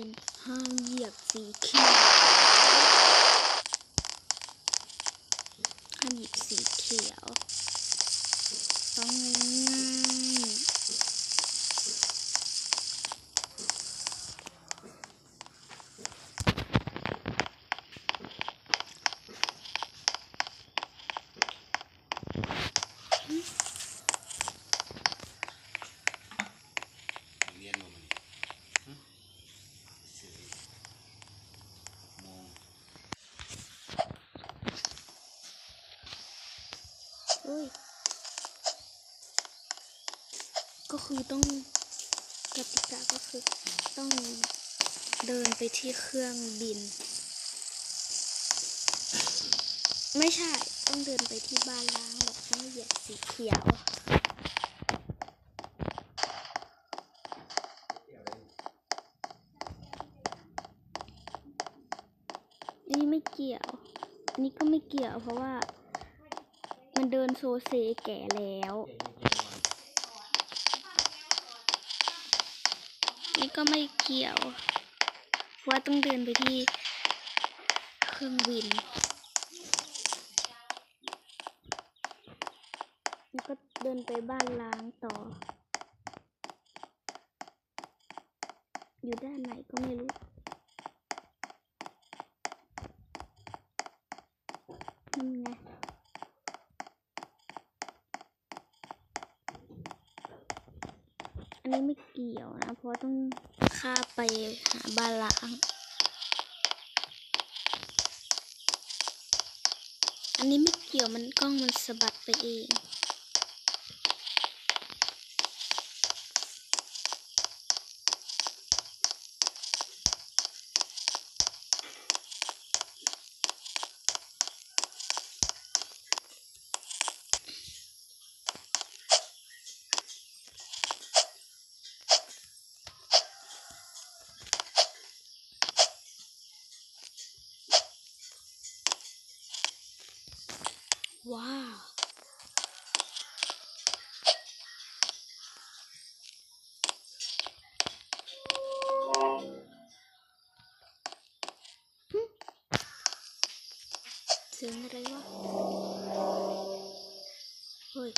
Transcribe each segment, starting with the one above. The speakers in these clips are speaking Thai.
็นห้ามเหยียบสีเขียวห้ามหยิบสีเขียวต้องง่ายๆ เรียนมามันฮะสิโมง เอ้ย ก็คือต้องกติกาก็คือต้องเดินไปที่เครื่องบิน ไม่ใช่ต้องเดินไปที่บ้านล้างแล้วต้องเหยียบสีเขียวอันนี้ไม่เกี่ยวอันนี้ก็ไม่เกี่ยวเพราะว่า มันเดินโซเซแก่แล้ว นี่ก็ไม่เกี่ยวเพราะว่าต้องเดินไปที่เครื่องบิน แล้วก็เดินไปบ้านล้างต่อ อยู่ด้านไหนก็ไม่รู้นั่ไง อั นนี้ไม่เกี่ยวนะ เพราะต้องข้าไปหาบ้านล้างอันนี้ไม่เกี่ยวมันกล้องมันสะบัดไปเอง Wow. Sướng ở đây quá. Ôi.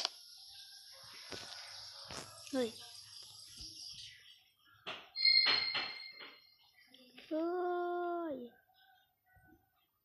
Ôi.